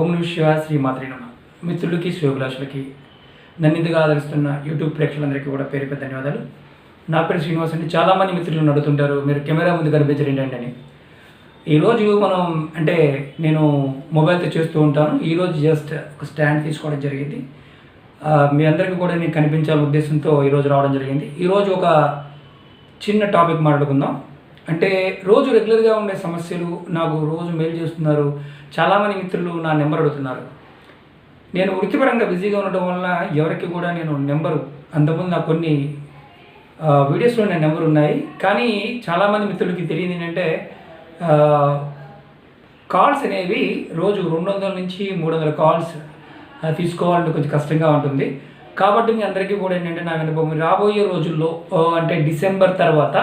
ఓం నమ శివ శ్రీ మాత్రి నమ. మిత్రులకి శివభిలాషులకి నన్ను ఇందుగా ఆదరిస్తున్న యూట్యూబ్ ప్రేక్షకులందరికీ కూడా పేరు పెద్ద ధన్యవాదాలు. నా పేరు శ్రీనివాస్ అండి. చాలామంది మిత్రులు నడుతుంటారు మీరు కెమెరా ముందు కనిపించరు అని. ఈరోజు మనం అంటే నేను మొబైల్తో చేస్తూ ఉంటాను. ఈరోజు జస్ట్ ఒక స్టాండ్ తీసుకోవడం జరిగింది. మీ అందరికీ కూడా నేను కనిపించాల ఉద్దేశంతో ఈరోజు రావడం జరిగింది. ఈరోజు ఒక చిన్న టాపిక్ మాట్లాడుకుందాం. అంటే రోజు రెగ్యులర్గా ఉండే సమస్యలు నాకు రోజు మెయిల్ చేస్తున్నారు చాలామంది మిత్రులు నా నెంబర్ అడుగుతున్నారు. నేను వృత్తిపరంగా బిజీగా ఉండటం వలన ఎవరికి కూడా నేను నెంబరు అంతకుముందు నా కొన్ని వీడియోస్లో నా నెంబర్ ఉన్నాయి. కానీ చాలామంది మిత్రులకి తెలియదు ఏంటంటే కాల్స్ అనేవి రోజు రెండు వందల నుంచి మూడు వందల కాల్స్ తీసుకోవాలంటే కొంచెం కష్టంగా ఉంటుంది. కాబట్టి మీ అందరికీ కూడా ఏంటంటే నా అనుభవం రాబోయే రోజుల్లో అంటే డిసెంబర్ తర్వాత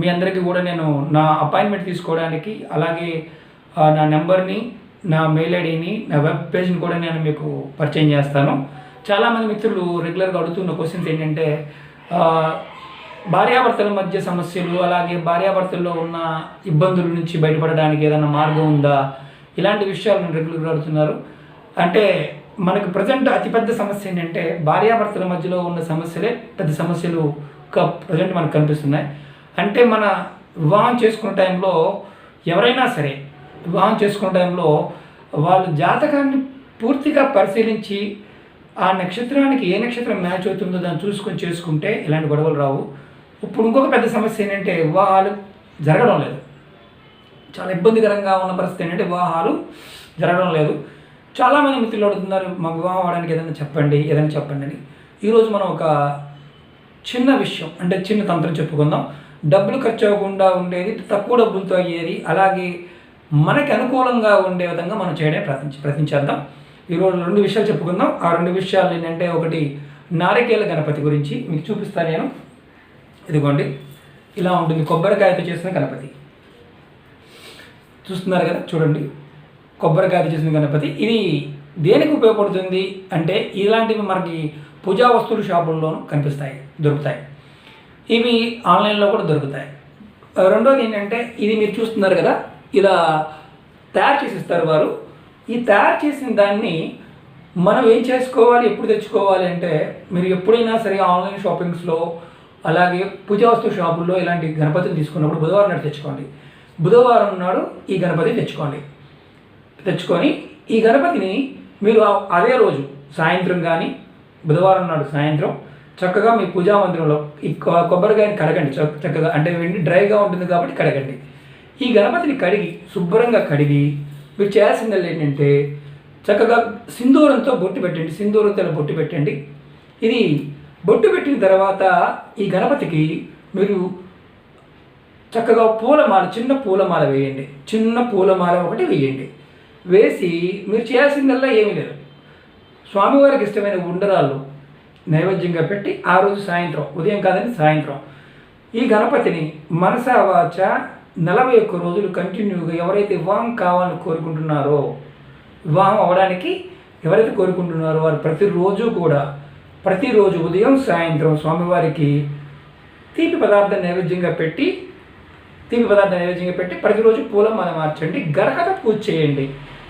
మీ అందరికీ కూడా నేను నా అపాయింట్మెంట్ తీసుకోవడానికి అలాగే నా నెంబర్ని నా మెయిల్ ఐడిని నా వెబ్ పేజ్ని కూడా నేను మీకు పరిచయం చేస్తాను. చాలామంది మిత్రులు రెగ్యులర్గా అడుగుతున్న క్వశ్చన్స్ ఏంటంటే భార్యాభర్తల మధ్య సమస్యలు అలాగే భార్యాభర్తల్లో ఉన్న ఇబ్బందుల నుంచి బయటపడడానికి ఏదైనా మార్గం ఉందా? ఇలాంటి విషయాలను రెగ్యులర్గా అడుగుతున్నారు. అంటే మనకు ప్రజెంట్ అతిపెద్ద సమస్య ఏంటంటే భార్యాభర్తల మధ్యలో ఉన్న సమస్యలే పెద్ద సమస్యలు ప్రజెంట్ మనకు కనిపిస్తున్నాయి. అంటే మన వివాహం చేసుకున్న టైంలో ఎవరైనా సరే వివాహం చేసుకున్న టైంలో వాళ్ళ జాతకాన్ని పూర్తిగా పరిశీలించి ఆ నక్షత్రానికి ఏ నక్షత్రం మ్యాచ్ అవుతుందో దాన్ని చూసుకొని చేసుకుంటే ఇలాంటి గొడవలు రావు. ఇప్పుడు ఇంకొక పెద్ద సమస్య ఏంటంటే వివాహాలు జరగడం లేదు. చాలా ఇబ్బందికరంగా ఉన్న పరిస్థితి ఏంటంటే వివాహాలు జరగడం లేదు. చాలామంది మిత్రులు అడుగుతున్నారు మా వివాహం అవడానికి ఏదైనా చెప్పండి ఏదైనా చెప్పండి అని. ఈరోజు మనం ఒక చిన్న విషయం అంటే చిన్న తంత్రం చెప్పుకుందాం. డబ్బులు ఖర్చు అవ్వకుండా ఉండేది తక్కువ డబ్బులతో అయ్యేది అలాగే మనకి అనుకూలంగా ఉండే విధంగా మనం చేయడం ప్రయత్నించి ప్రయత్నించేద్దాం. ఈరోజు రెండు విషయాలు చెప్పుకుందాం. ఆ రెండు విషయాలు ఏంటంటే ఒకటి నారికేల గణపతి గురించి మీకు చూపిస్తాను నేను. ఇదిగోండి. ఇలా ఉంటుంది. కొబ్బరికాయతో చేసిన గణపతి. చూస్తున్నారు కదా? చూడండి. కొబ్బరికాయతో చేసిన గణపతి. ఇది దేనికి ఉపయోగపడుతుంది అంటే ఇలాంటివి మనకి పూజా వస్తువుల షాపుల్లోనూ కనిపిస్తాయి దొరుకుతాయి. ఇవి ఆన్లైన్లో కూడా దొరుకుతాయి. రెండోది ఏంటంటే ఇది మీరు చూస్తున్నారు కదా? ఇలా తయారు చేసి ఇస్తారు వారు. ఈ తయారు చేసిన దాన్ని మనం ఏం చేసుకోవాలి ఎప్పుడు తెచ్చుకోవాలి అంటే మీరు ఎప్పుడైనా సరే ఆన్లైన్ షాపింగ్స్లో అలాగే పూజా వస్తువు షాపుల్లో ఇలాంటి గణపతిని తీసుకున్నప్పుడు బుధవారం నాడు తెచ్చుకోండి. బుధవారం నాడు ఈ గణపతిని తెచ్చుకోండి. తెచ్చుకొని ఈ గణపతిని మీరు అదే రోజు సాయంత్రం కానీ బుధవారం నాడు సాయంత్రం చక్కగా మీ పూజా మందిరంలో ఈ కొబ్బరికాయని కడగండి. చక్క- చక్కగా అంటే వెండి డ్రైగా ఉంటుంది కాబట్టి కడగండి. ఈ గణపతిని కడిగి శుభ్రంగా కడిగి మీరు చేయాల్సిందల్లా ఏంటంటే చక్కగా సింధూరంతో బొట్టు పెట్టండి సింధూరంతో బొట్టు పెట్టండి. ఇది బొట్టు పెట్టిన తర్వాత ఈ గణపతికి మీరు చక్కగా పూలమాల చిన్న పూలమాల వేయండి. చిన్న పూలమాల ఒకటి వేయండి. వేసి మీరు చేయాల్సిందల్లా ఏమీ లేదు. స్వామివారికి ఇష్టమైన ఉండరాళ్ళు నైవేద్యంగా పెట్టి ఆ రోజు సాయంత్రం ఉదయం కాదని సాయంత్రం. ఈ గణపతిని మనస వాచ నలభై ఒక్క రోజులు కంటిన్యూగా ఎవరైతే వివాహం కావాలని కోరుకుంటున్నారో వివాహం అవ్వడానికి ఎవరైతే కోరుకుంటున్నారో వారు ప్రతిరోజు కూడా ప్రతిరోజు ఉదయం సాయంత్రం స్వామివారికి తీపి పదార్థం నైవేద్యంగా పెట్టి తీపి పదార్థం నైవేద్యంగా పెట్టి ప్రతిరోజు పూలమాల మార్చండి గరకథ పూజ చేయండి.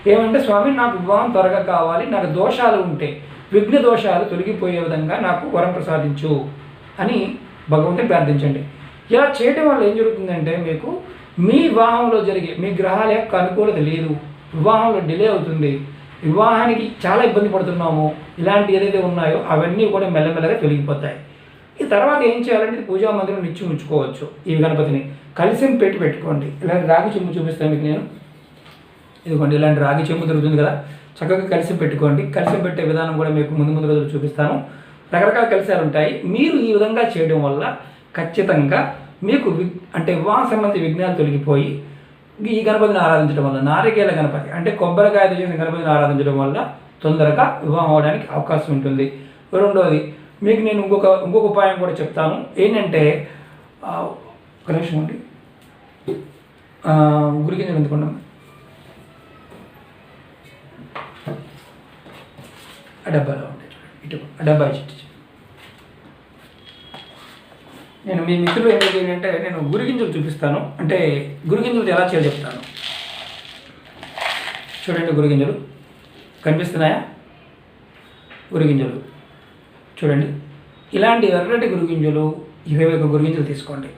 ఏమంటే స్వామి నాకు వివాహం త్వరగా కావాలి నాకు దోషాలు ఉంటే విఘ్న దోషాలు తొలగిపోయే విధంగా నాకు వరం ప్రసాదించు అని భగవంతుని ప్రార్థించండి. ఇలా చేయడం వల్ల ఏం జరుగుతుందంటే మీకు మీ వివాహంలో జరిగే మీ గ్రహాల యొక్క అనుకూలత లేదు. వివాహంలో డిలే అవుతుంది. వివాహానికి చాలా ఇబ్బంది పడుతున్నాము. ఇలాంటి ఏదైతే ఉన్నాయో అవన్నీ కూడా మెల్లమెల్లగా తొలగిపోతాయి. ఈ తర్వాత ఏం చేయాలంటే పూజా మందిరం నిచ్చి ఉంచుకోవచ్చు. ఈ గణపతిని కలిసి పెట్టి పెట్టుకోండి. ఇలాంటి రాగి చెంబు చూపిస్తాను మీకు నేను. ఇదిగోండి ఇలాంటి రాగి చెంబు దొరుకుతుంది కదా. చక్కగా కలిసి పెట్టుకోండి. కలిసి పెట్టే విధానం కూడా మీకు ముందు ముందు రోజులు చూపిస్తాను. రకరకాల కలిసాలు ఉంటాయి. మీరు ఈ విధంగా చేయడం వల్ల ఖచ్చితంగా మీకు వి- అంటే వివాహ సంబంధించి విఘ్నాలు తొలగిపోయి ఈ గణపతిని ఆరాధించడం వల్ల నారికేల గణపతి అంటే కొబ్బరికాయతో చేసిన గణపతిని ఆరాధించడం వల్ల తొందరగా వివాహం అవడానికి అవకాశం ఉంటుంది. రెండవది మీకు నేను ఇంకొక ఇంకొక ఉపాయం కూడా చెప్తాను. ఏంటంటే ఒక నిమిషం అండి గురికి నేను ఎందుకున్నాం డబ్బాలో ఉండే చూడండి. ఇటు డబ్బా ఇచ్చి నేను మీ మిత్రులు ఏం ఏంటంటే నేను గురిగింజలు చూపిస్తాను. అంటే గురిగింజలు ఎలా చేయాలో చెప్తాను. చూడండి గురిగింజలు కనిపిస్తున్నాయా? గురిగింజలు చూడండి. ఇలాంటి ఎర్రటి గురిగింజలు ఇరవై ఒక గురిగింజలు తీసుకోండి.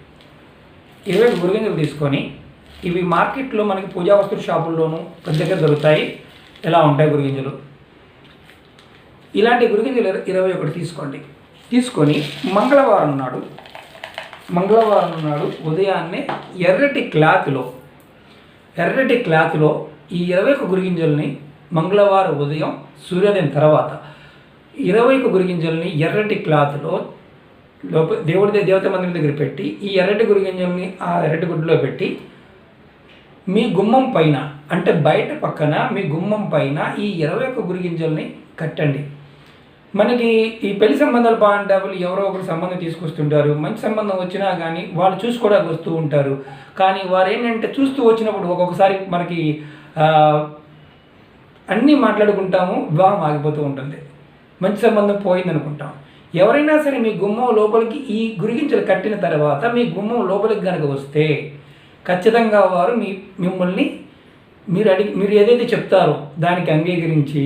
ఇరవై ఒక గురిగింజలు తీసుకొని ఇవి మార్కెట్లో మనకి పూజా వస్తువుల షాపుల్లోనూ ప్రతి దగ్గర దొరుకుతాయి. ఎలా ఉంటాయి గురిగింజలు ఇలాంటి గురిగింజలు ఇరవై ఒకటి తీసుకోండి. తీసుకొని మంగళవారం నాడు మంగళవారం నాడు ఉదయాన్నే ఎర్రటి క్లాత్లో ఎర్రటి క్లాత్లో ఈ ఇరవై ఒక గురిగింజల్ని మంగళవారం ఉదయం సూర్యోదయం తర్వాత ఇరవై ఒక గురిగింజల్ని ఎర్రటి క్లాత్లో లోప దేవుడి దే- దేవత మందిరం దగ్గర పెట్టి ఈ ఎర్రటి గురిగింజల్ని ఆ ఎర్రటి గుడ్డలో పెట్టి మీ గుమ్మం పైన అంటే బయట పక్కన మీ గుమ్మం పైన ఈ ఇరవై ఒక గురిగింజల్ని కట్టండి. మనకి ఈ పెళ్ళి సంబంధాలు బాగుంటే వాళ్ళు ఎవరో ఒకరు సంబంధం తీసుకొస్తుంటారు. మంచి సంబంధం వచ్చినా కానీ వాళ్ళు చూసుకోవడానికి వస్తూ ఉంటారు. కానీ వారు ఏంటంటే చూస్తూ వచ్చినప్పుడు ఒక్కొక్కసారి మనకి అన్నీ మాట్లాడుకుంటాము వివాహం ఆగిపోతూ ఉంటుంది. మంచి సంబంధం పోయింది అనుకుంటాం ఎవరైనా సరే మీ గుమ్మం లోపలికి ఈ గురిగించలు కట్టిన తర్వాత మీ గుమ్మం లోపలికి కనుక వస్తే ఖచ్చితంగా వారు మీ మిమ్మల్ని మీరు అడిగి మీరు ఏదైతే చెప్తారో దానికి అంగీకరించి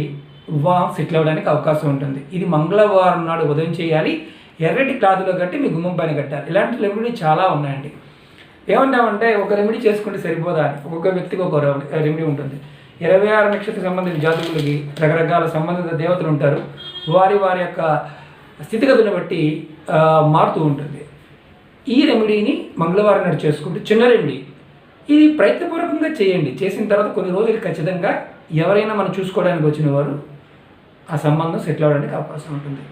వివాహం సెటిల్ అవ్వడానికి అవకాశం ఉంటుంది. ఇది మంగళవారం నాడు ఉదయం చేయాలి. ఎర్రటి క్లాత్లో కట్టి మీ గుమ్మం పైన కట్టాలి. ఇలాంటి రెమెడీ చాలా ఉన్నాయండి. ఏమంటామంటే ఒక రెమెడీ చేసుకుంటే సరిపోదా అని. ఒక్కొక్క వ్యక్తికి ఒక రెమెడీ ఉంటుంది. ఇరవై ఆరు నక్షత్ర సంబంధించిన జాతకులకి రకరకాల సంబంధిత దేవతలు ఉంటారు. వారి వారి యొక్క స్థితిగతులను బట్టి మారుతూ ఉంటుంది. ఈ రెమెడీని మంగళవారం నాడు చేసుకుంటూ చిన్న రెమెడీ. ఇది ప్రయత్నపూర్వకంగా చేయండి. చేసిన తర్వాత కొన్ని రోజులు ఖచ్చితంగా ఎవరైనా మనం చూసుకోవడానికి వచ్చిన వారు ఆ సంబంధం సెటిల్ అవ్వడానికి అవకాశం ఉంటుంది.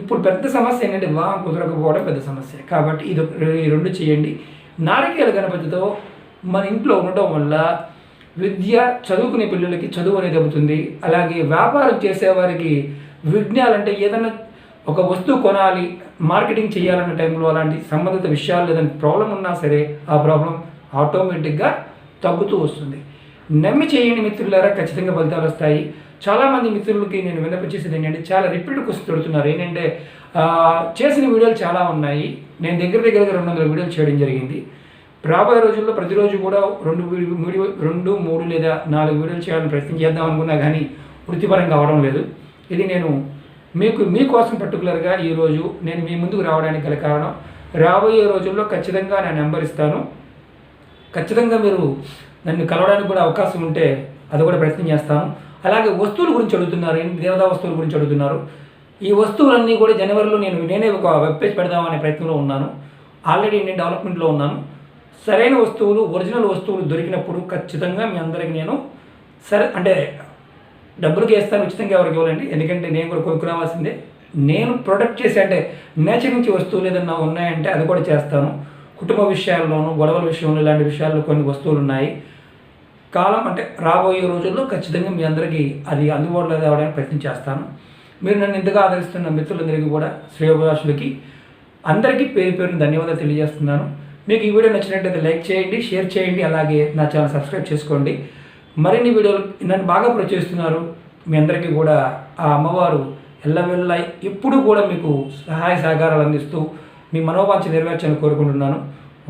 ఇప్పుడు పెద్ద సమస్య ఏంటంటే వివాహం కుదరకపోవడం పెద్ద సమస్య. కాబట్టి ఇది ఈ రెండు చేయండి. నారికేల గణపతితో మన ఇంట్లో ఉండటం వల్ల విద్య చదువుకునే పిల్లలకి చదువు అనేది అవుతుంది అలాగే వ్యాపారం చేసేవారికి విఘ్నాలు అంటే ఏదైనా ఒక వస్తువు కొనాలి మార్కెటింగ్ చేయాలన్న టైంలో అలాంటి సంబంధిత విషయాలు ఏదైనా ప్రాబ్లం ఉన్నా సరే ఆ ప్రాబ్లం ఆటోమేటిక్గా తగ్గుతూ వస్తుంది. నమ్మి చేయండి మిత్రులారా ఖచ్చితంగా ఫలితాలు వస్తాయి. చాలామంది మిత్రులకి నేను విన్నపించేసేది ఏంటంటే చాలా రిపీట్ క్వశ్చన్ పెడుతున్నారు ఏంటంటే చేసిన వీడియోలు చాలా ఉన్నాయి. నేను దగ్గర దగ్గరగా రెండు వందల వీడియోలు చేయడం జరిగింది. రాబోయే రోజుల్లో ప్రతిరోజు కూడా రెండు వీడియో వీడియో రెండు మూడు లేదా నాలుగు వీడియోలు చేయాలని ప్రయత్నం చేద్దాం అనుకున్నా కానీ వృత్తిపరంగా అవడం లేదు. ఇది నేను మీకు మీకోసం పర్టికులర్గా ఈరోజు నేను మీ ముందుకు రావడానికి గల కారణం. రాబోయే రోజుల్లో ఖచ్చితంగా నా నెంబర్ ఇస్తాను. ఖచ్చితంగా మీరు నన్ను కలవడానికి కూడా అవకాశం ఉంటే అది కూడా ప్రయత్నం చేస్తాను. అలాగే వస్తువుల గురించి అడుగుతున్నారు దేవతా వస్తువుల గురించి అడుగుతున్నారు. ఈ వస్తువులన్నీ కూడా జనవరిలో నేను నేనే ఒక వెబ్ పేజ్ పెడదామనే ప్రయత్నంలో ఉన్నాను. ఆల్రెడీ నేను డెవలప్మెంట్లో ఉన్నాను. సరైన వస్తువులు ఒరిజినల్ వస్తువులు దొరికినప్పుడు ఖచ్చితంగా మీ అందరికి నేను సరే అంటే డబ్బులకి వేస్తాను ఉచితంగా ఎవరికి ఇవ్వాలండి. ఎందుకంటే నేను కూడా కొనుక్కురావాల్సిందే. నేను ప్రొడక్ట్ చేసే అంటే నేచర్ నుంచి వస్తువులు ఏదన్నా ఉన్నాయంటే అది కూడా చేస్తాను. కుటుంబ విషయాల్లోనూ గొడవల విషయంలో ఇలాంటి విషయాల్లో కొన్ని వస్తువులు ఉన్నాయి. కాలం అంటే రాబోయే రోజుల్లో ఖచ్చితంగా మీ అందరికీ అది అందుబాటులో తేవడానికి ప్రయత్నం చేస్తాను. మీరు నన్ను ఇంతగా ఆదరిస్తున్న మిత్రులందరికీ కూడా శ్రేయోభిలాషులకి అందరికీ పేరు పేరును ధన్యవాదాలు తెలియజేస్తున్నాను. మీకు ఈ వీడియో నచ్చినట్లయితే లైక్ చేయండి షేర్ చేయండి అలాగే నా ఛానల్ సబ్స్క్రైబ్ చేసుకోండి. మరిన్ని వీడియోలు నన్ను బాగా ప్రచురిస్తున్నారు మీ అందరికీ కూడా. ఆ అమ్మవారు ఎల్లవెల్ల ఎప్పుడు కూడా మీకు సహాయ సహకారాలు అందిస్తూ మీ మనోవాంఛ నెరవేర్చని కోరుకుంటున్నాను.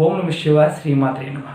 ఓం నమ శివ శ్రీమాత్రే నమ.